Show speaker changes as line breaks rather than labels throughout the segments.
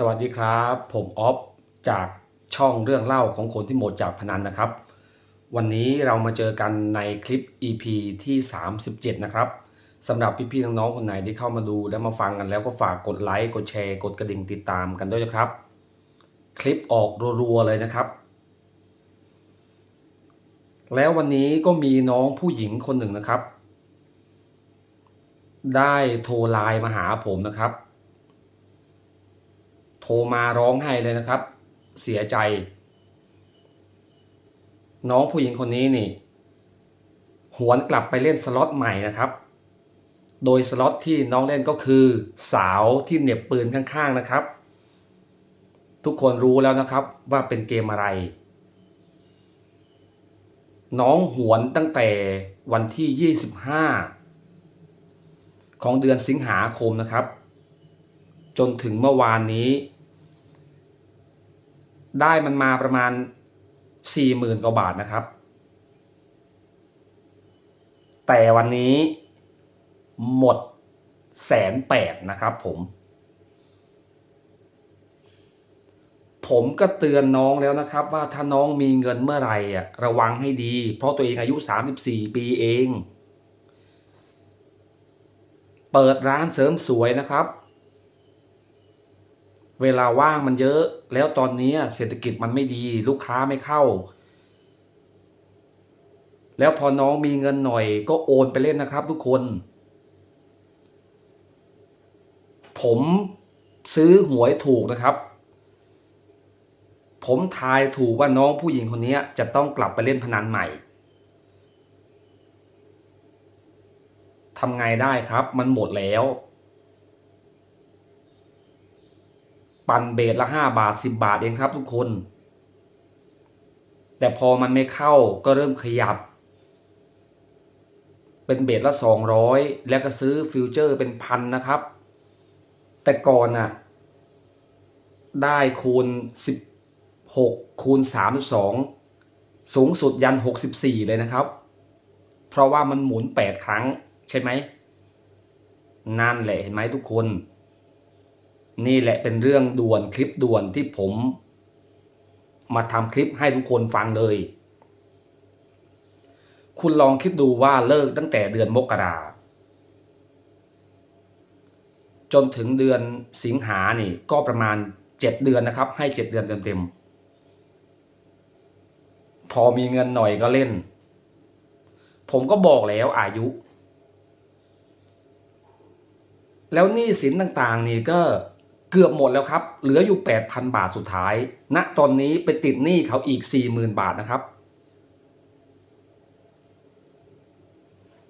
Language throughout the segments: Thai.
สวัสดีครับ ผมออฟจากช่องเรื่องเล่าของคนที่หมดจากพนันนะครับ วันนี้เรามาเจอกันในคลิป EP ที่ 37 นะครับสำหรับพี่ๆน้องๆคนไหนที่เข้ามาดูและมาฟังกันแล้วก็ฝากกดไลค์กดแชร์ กดกระดิ่งติดตามกันด้วยนะครับ คลิปออกรัวๆเลยนะครับ แล้ววันนี้ก็มีน้องผู้หญิงคนหนึ่งนะครับ ได้โทรไลน์มาหาผมนะครับ ทรมาร้องไห้เลยนะครับ เสียใจ น้องผู้หญิงคนนี้นี่ หวนกลับไปเล่นสล็อตใหม่นะครับ โดยสล็อตที่น้องเล่นก็คือ สาวที่เหน็บปืนข้างๆนะครับ ทุกคนรู้แล้วนะครับว่าเป็นเกมอะไร น้องหวนตั้งแต่วันที่ 25 ของเดือนสิงหาคมนะครับจนถึงเมื่อวานนี้ ได้มันมาประมาณ40,000กว่าบาทนะครับ แต่วันนี้หมดแสนแปดนะครับผม ผมก็เตือนน้องแล้วนะครับ ว่าถ้าน้องมีเงินเมื่อไหร่อะระวังให้ดี เพราะตัวเองอายุ 34 ปีเอง เปิดร้านเสริมสวยนะครับ เวลาว่างมันเยอะ แล้วตอนนี้เศรษฐกิจมันไม่ดี ลูกค้าไม่เข้า แล้วพอน้องมีเงินหน่อย ก็โอนไปเล่นนะครับ ทุกคน ผมซื้อหวยถูกนะครับ ผมทายถูกว่าน้องผู้หญิงคนนี้จะต้องกลับไปเล่นพนันใหม่ทำไงได้ครับ มันหมดแล้ว ปั่นเบสละห้าบาทสิบบาทเองครับทุกคน แต่พอมันไม่เข้าก็เริ่มขยับ เป็นเบสละสองร้อยแล้วก็ซื้อฟิวเจอร์เป็นพันนะครับ แต่ก่อนน่ะ ได้คูณสิบหกคูณสามสิบสองสูงสุดยันหกสิบสี่เลยนะครับ เพราะว่ามันหมุนแปดครั้งใช่ไหมนั่นแหละเห็นไหมทุกคน นี่แหละเป็นเรื่องด่วนคลิปด่วนที่ผม มาทำคลิปให้ทุกคนฟังเลย คุณลองคิดดูว่าเลิกตั้งแต่เดือนมกราจนถึงเดือนสิงหานี่ก็ประมาณเจ็ดเดือนนะครับ ให้เจ็ดเดือนเต็มๆพอมีเงินหน่อยก็เล่น ผมก็บอกแล้วอายุ แล้วหนี้สินต่างๆนี่ก็ เกือบหมดแล้วครับ เหลืออยู่ 8,000 บาทสุดท้ายณตอนนี้ไปติดหนี้เขาอีก 40,000 บาทนะครับ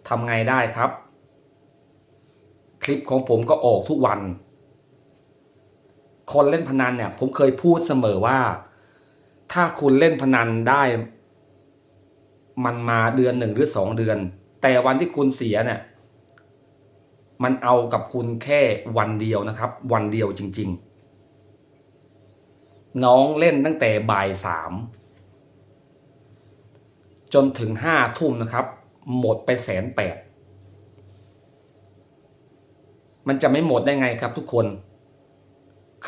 ทำไงได้ครับ คลิปของผมก็ออกทุกวัน คนเล่นพนันเนี่ยผมเคยพูดเสมอว่า ถ้าคุณเล่นพนันได้ มันมาเดือนหนึ่งหรือสองเดือน แต่วันที่คุณเสียเนี่ย มันเอากับคุณแค่วันเดียวนะครับ วันเดียวจริง ๆ น้องเล่นตั้งแต่บ่ายสามจนถึงห้าทุ่มนะครับ หมดไปแสนแปดมันจะไม่หมดได้ไงครับทุกคน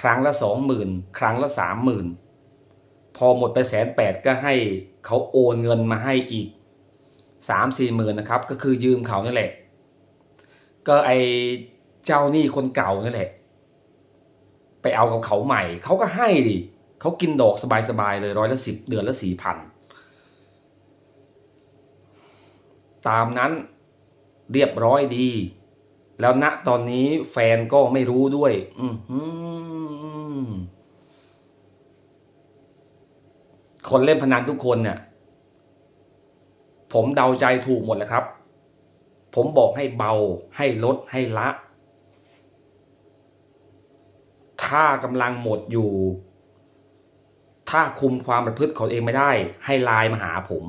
ครั้งละสองหมื่นครั้งละสามหมื่นพอหมดไปแสนแปดก็ให้เขาโอนเงินมาให้อีกสามสี่หมื่นนะครับ ก็คือยืมเขานี่แหละ ก็ไอเจ้าหนี้คนเก่านี่แหละ ไปเอากับเขาใหม่ เขาก็ให้ดิเขากินดอกสบายๆเลยร้อยละสิบเดือนละสี่พันตามนั้นเรียบร้อยดี แล้วณตอนนี้แฟนก็ไม่รู้ด้วย อืคนเล่นพนันทุกคนเนี่ยผมเดาใจถูกหมดแล้วครับ ผมบอกให้เบาให้ลดให้ละ ถ้ากำลังหมดอยู่ ถ้าคุมความประพฤติของเองไม่ได้ ให้ไลน์มาหาผม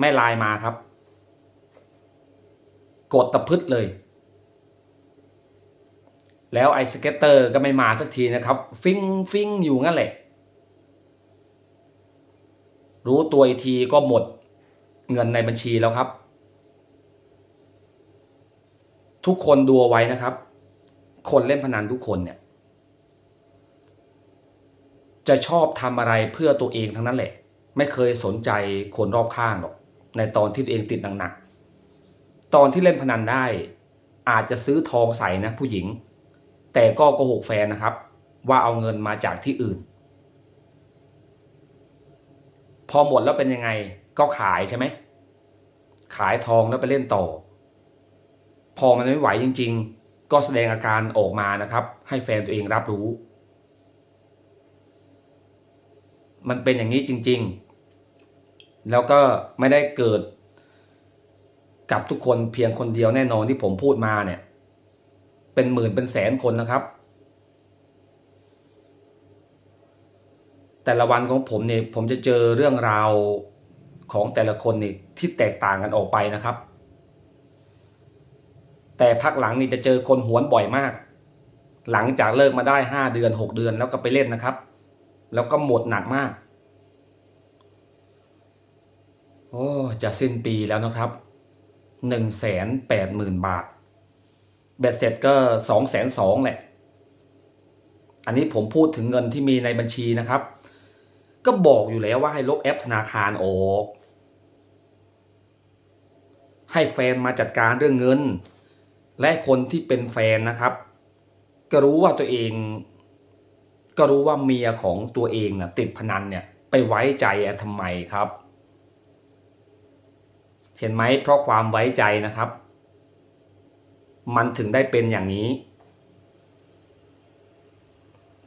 ไม่ไลน์มาครับ กดตะพึดเลย แล้วไอ้สเก็ตเตอร์ก็ไม่มาสักทีนะครับ ฟิงฟิงอยู่งั้นแหละ รู้ตัวอีกทีก็หมด เงินในบัญชีแล้วครับ ทุกคนดูเอาไว้นะครับ คนเล่นพนันทุกคนเนี่ย จะชอบทำอะไรเพื่อตัวเองทั้งนั้นแหละ ไม่เคยสนใจคนรอบข้างหรอก ในตอนที่ตัวเองติดหนักๆตอนที่เล่นพนันได้ อาจจะซื้อทองใส่นะ ผู้หญิง แต่ก็โกหกแฟนนะครับ ว่าเอาเงินมาจากที่อื่น พอหมดแล้วเป็นยังไง ก็ขายใช่ไหม ขายทองแล้วไปเล่นต่อ พอมันไม่ไหวจริง ๆ ก็แสดงอาการออกมานะครับ ให้แฟนตัวเองรับรู้ มันเป็นอย่างนี้จริง ๆ แล้วก็ไม่ได้เกิด กับทุกคนเพียงคนเดียวแน่นอนที่ผมพูดมาเนี่ย เป็นหมื่นเป็นแสนคนนะครับแต่ละวันของผมเนี่ยผมจะเจอเรื่องราว ของแต่ละคนนี่ที่แตกต่างกันออกไปนะครับ แต่พักหลังนี่จะเจอคนหวนบ่อยมาก หลังจากเลิกมาได้ห้าเดือนหกเดือนแล้วก็ไปเล่นนะครับ แล้วก็หมดหนักมาก โอ้จะสิ้นปีแล้วนะครับหนึ่งแสนแปดหมื่นบาท เบ็ดเสร็จก็สองแสนสองแหละ อันนี้ผมพูดถึงเงินที่มีในบัญชีนะครับ ก็บอกอยู่แล้วว่าให้ลบแอปธนาคารออก ให้แฟนมาจัดการเรื่องเงิน และคนที่เป็นแฟนนะครับ ก็รู้ว่าตัวเอง ก็รู้ว่าเมียของตัวเองนะติดพนันเนี่ยไปไว้ใจทำไมครับ เห็นไหมเพราะความไว้ใจนะครับ มันถึงได้เป็นอย่างนี้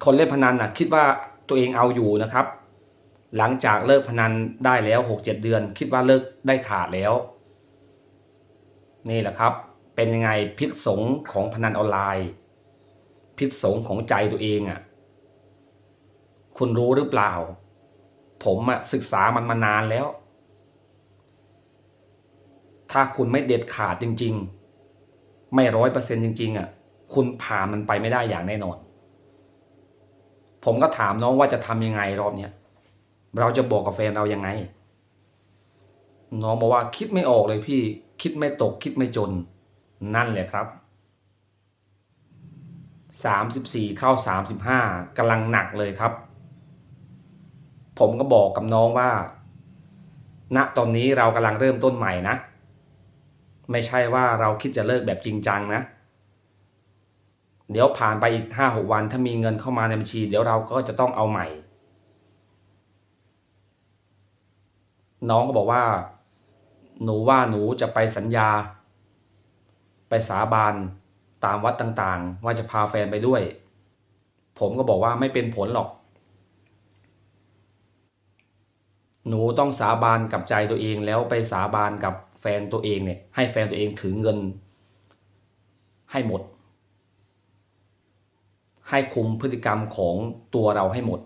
คนเล่นพนันน่ะคิดว่าตัวเองเอาอยู่นะครับ หลังจากเลิกพนันได้แล้วหกเจ็ดเดือน คิดว่าเลิกได้ขาดแล้ว นี่แหละครับ เป็นยังไงพิษสงของพนันออนไลน์ พิษสงของใจตัวเองอะ่ะ คุณรู้หรือเปล่า ผมอะศึกษามันมานานแล้ว ถ้าคุณไม่เด็ดขาดจริง ๆ ไม่ร้อยเปอร์เซ็นต์จริง ๆอะ่ะ คุณผ่านมันไปไม่ได้อย่างแน่นอน ผมก็ถามน้องว่าจะทำยังไงรอบเนี้ย เราจะบอกกับแฟนเรายังไง น้องบอกว่าคิดไม่ออกเลยพี่ คิดไม่ตกคิดไม่จน นั่นแหละครับสามสิบสี่เข้าสามสิบห้ากำลังหนักเลยครับ ผมก็บอกกับน้องว่า ณตอนนี้เรากำลังเริ่มต้นใหม่นะ ไม่ใช่ว่าเราคิดจะเลิกแบบจริงจังนะ เดี๋ยวผ่านไปอีกห้าหกวันถ้ามีเงินเข้ามาในบัญชี เดี๋ยวเราก็จะต้องเอาใหม่ น้องก็บอกว่า หนูว่าหนูจะไปสัญญา ไปสาบานตามวัดต่างๆ ว่าจะพาแฟนไปด้วย ผมก็บอกว่าไม่เป็นผลหรอก หนูต้องสาบานกับใจตัวเองแล้วไปสาบานกับแฟนตัวเองเนี่ย ให้แฟนตัวเองถือเงิน ให้หมด ให้คุมพฤติกรรมของตัวเราให้หมด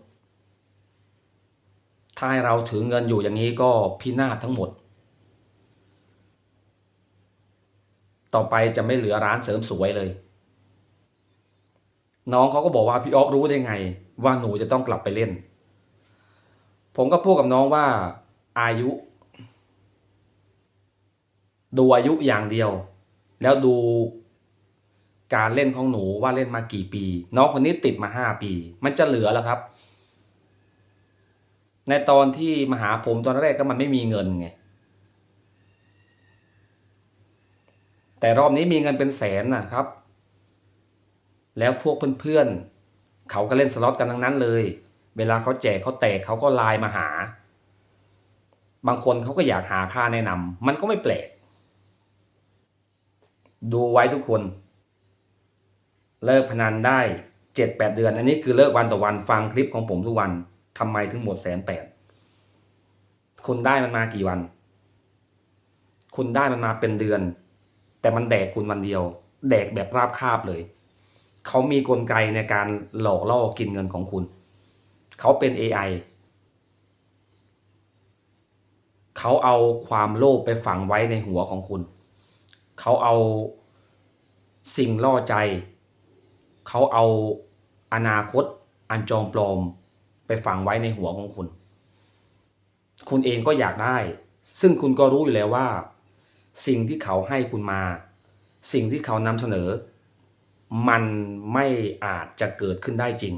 ถ้าให้เราถือเงินอยู่อย่างนี้ก็พินาศทั้งหมด ต่อไปจะไม่เหลือร้านเสริมสวยเลย น้องเขาก็บอกว่าพี่ออฟรู้ได้ไง ว่าหนูจะต้องกลับไปเล่น ผมก็พูดกับน้องว่าอายุ ดูอายุอย่างเดียว แล้วดูการเล่นของหนูว่าเล่นมากี่ปี น้องคนนี้ติดมาห้าปี มันจะเหลือแล้วครับ ในตอนที่มาหาผมตอนแรกก็มันไม่มีเงินไง แต่รอบนี้มีเงินเป็นแสนนะครับ แล้วพวกเพื่อนๆเขาก็เล่นสล็อตกันทั้งนั้นเลย เวลาเขาแจกเขาแตกเขาก็ไลน์มาหา บางคนเขาก็อยากหาค่าแนะนำมันก็ไม่แปลก ดูไว้ทุกคน เลิกพนันได้เจ็ดแปดเดือน อันนี้คือเลิกวันต่อวันฟังคลิปของผมทุกวัน ทำไมถึงหมดแสนแปดคุณได้มันมากี่วัน คุณได้มันมาเป็นเดือน แต่มันแดกคุณวันเดียว แดกแบบราบคาบเลย เขามีกลไกในการหลอกล่อกินเงินของคุณ เขาเป็น AI เขาเอาความโลภไปฝังไว้ในหัวของคุณ เขาเอาสิ่งล่อใจ เขาเอาอนาคตอันจอมปลอม ฝังไว้ในหัวของคุณ คุณเองก็อยากได้ ซึ่งคุณก็รู้อยู่แล้วว่า สิ่งที่เขาให้คุณมา สิ่งที่เขานำเสนอ มันไม่อาจจะเกิดขึ้นได้จริง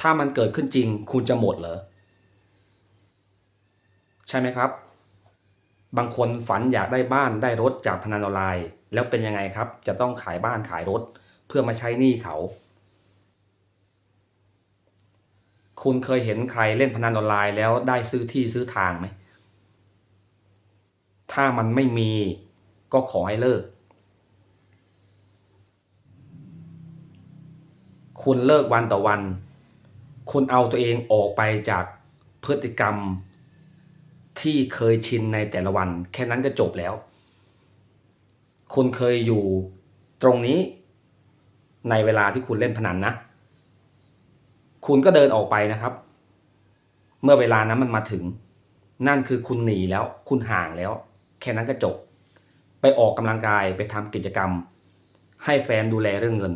ถ้ามันเกิดขึ้นจริง คุณจะหมดเหรอ ใช่ไหมครับ บางคนฝันอยากได้บ้านได้รถจากพนันออนไลน์ แล้วเป็นยังไงครับ จะต้องขายบ้านขายรถ เพื่อมาใช้หนี้เขา คุณเคยเห็นใครเล่นพนันออนไลน์แล้วได้ซื้อที่ซื้อทางไหม ถ้ามันไม่มีก็ขอให้เลิก คุณเลิกวันต่อวัน คุณเอาตัวเองออกไปจากพฤติกรรมที่เคยชินในแต่ละวัน แค่นั้นก็จบแล้ว คุณเคยอยู่ตรงนี้ในเวลาที่คุณเล่นพนันนะ คุณก็เดินออกไปนะครับ เมื่อเวลานั้นมันมาถึง นั่นคือคุณหนีแล้ว คุณห่างแล้ว แค่นั้นก็จบ ไปออกกำลังกายไปทำกิจกรรม ให้แฟนดูแลเรื่องเงิน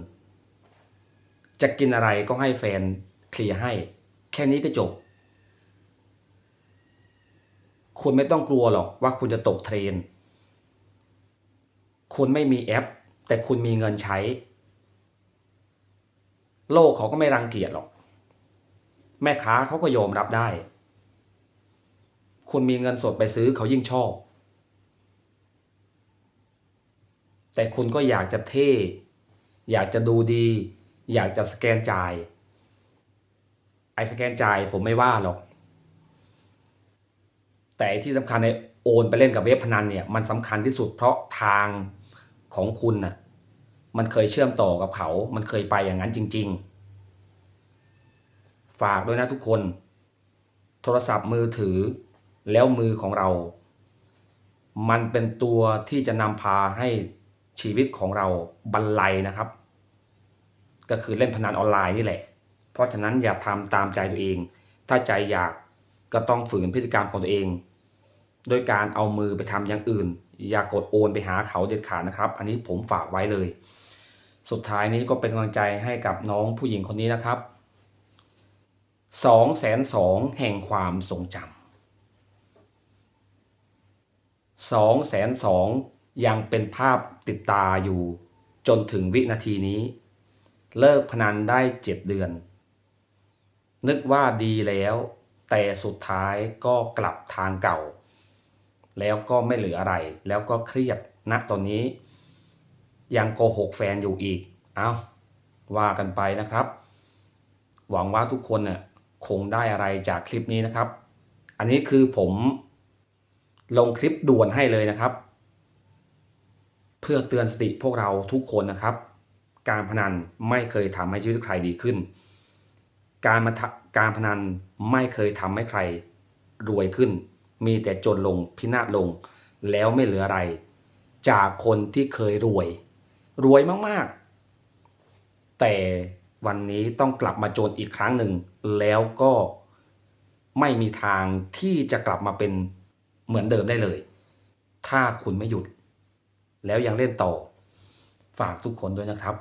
จะกินอะไรก็ให้แฟนเคลียร์ให้ แค่นี้ก็จบ คุณไม่ต้องกลัวหรอกว่าคุณจะตกเทรนคุณไม่มีแอป แต่คุณมีเงินใช้ โลกเขาก็ไม่รังเกียจหรอก แม่ค้าเขาก็ยอมรับได้ คุณมีเงินสดไปซื้อเขายิ่งชอบ แต่คุณก็อยากจะเท่ อยากจะดูดี อยากจะสแกนจ่าย ไอ้สแกนจ่ายผมไม่ว่าหรอก แต่ที่สำคัญในโอนไปเล่นกับเว็บพนันเนี่ยมันสำคัญที่สุดเพราะทางของคุณน่ะมันเคยเชื่อมต่อกับเขา มันเคยไปอย่างนั้นจริง ๆ ฝากด้วยนะทุกคน โทรศัพท์มือถือ แล้วมือของเรา มันเป็นตัวที่จะนำพาให้ชีวิตของเราบรรลัยนะครับ ก็คือเล่นพนันออนไลน์นี่แหละ เพราะฉะนั้นอย่าทำตามใจตัวเอง ถ้าใจอยากก็ต้องฝืนพฤติกรรมของตัวเอง โดยการเอามือไปทำอย่างอื่น อย่ากดโอนไปหาเขาเด็ดขาดนะครับ อันนี้ผมฝากไว้เลย สุดท้ายนี้ก็เป็นกำลังใจให้กับน้องผู้หญิงคนนี้นะครับ สองแสนสองแห่งความทรงจำสองแสนสองยังเป็นภาพติดตาอยู่ จนถึงวินาทีนี้ เลิกพนันได้เจ็ดเดือน นึกว่าดีแล้ว แต่สุดท้ายก็กลับทางเก่า แล้วก็ไม่เหลืออะไร แล้วก็เครียดณตอนนี้ ยังโกหกแฟนอยู่อีก เอาว่ากันไปนะครับ หวังว่าทุกคนน่ะ คงได้อะไรจากคลิปนี้นะครับ อันนี้คือผมลงคลิปด่วนให้เลยนะครับ เพื่อเตือนสติพวกเราทุกคนนะครับ การพนันไม่เคยทำให้ชีวิตใครดีขึ้น การมาทะการพนันไม่เคยทำให้ใครรวยขึ้น มีแต่จนลงพินาศลง แล้วไม่เหลืออะไร จากคนที่เคยรวย รวยมากๆ แต่ วันนี้ต้องกลับมาโจนอีกครั้งหนึ่ง แล้วก็ไม่มีทางที่จะกลับมาเป็นเหมือนเดิมได้เลย ถ้าคุณไม่หยุด แล้วยังเล่นต่อ ฝากทุกคนด้วยนะครับ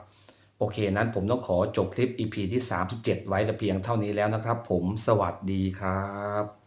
โอเคนั้นผมต้องขอจบคลิป EP ที่ 37 ไว้แต่เพียงเท่านี้แล้วนะครับ ผมสวัสดีครับ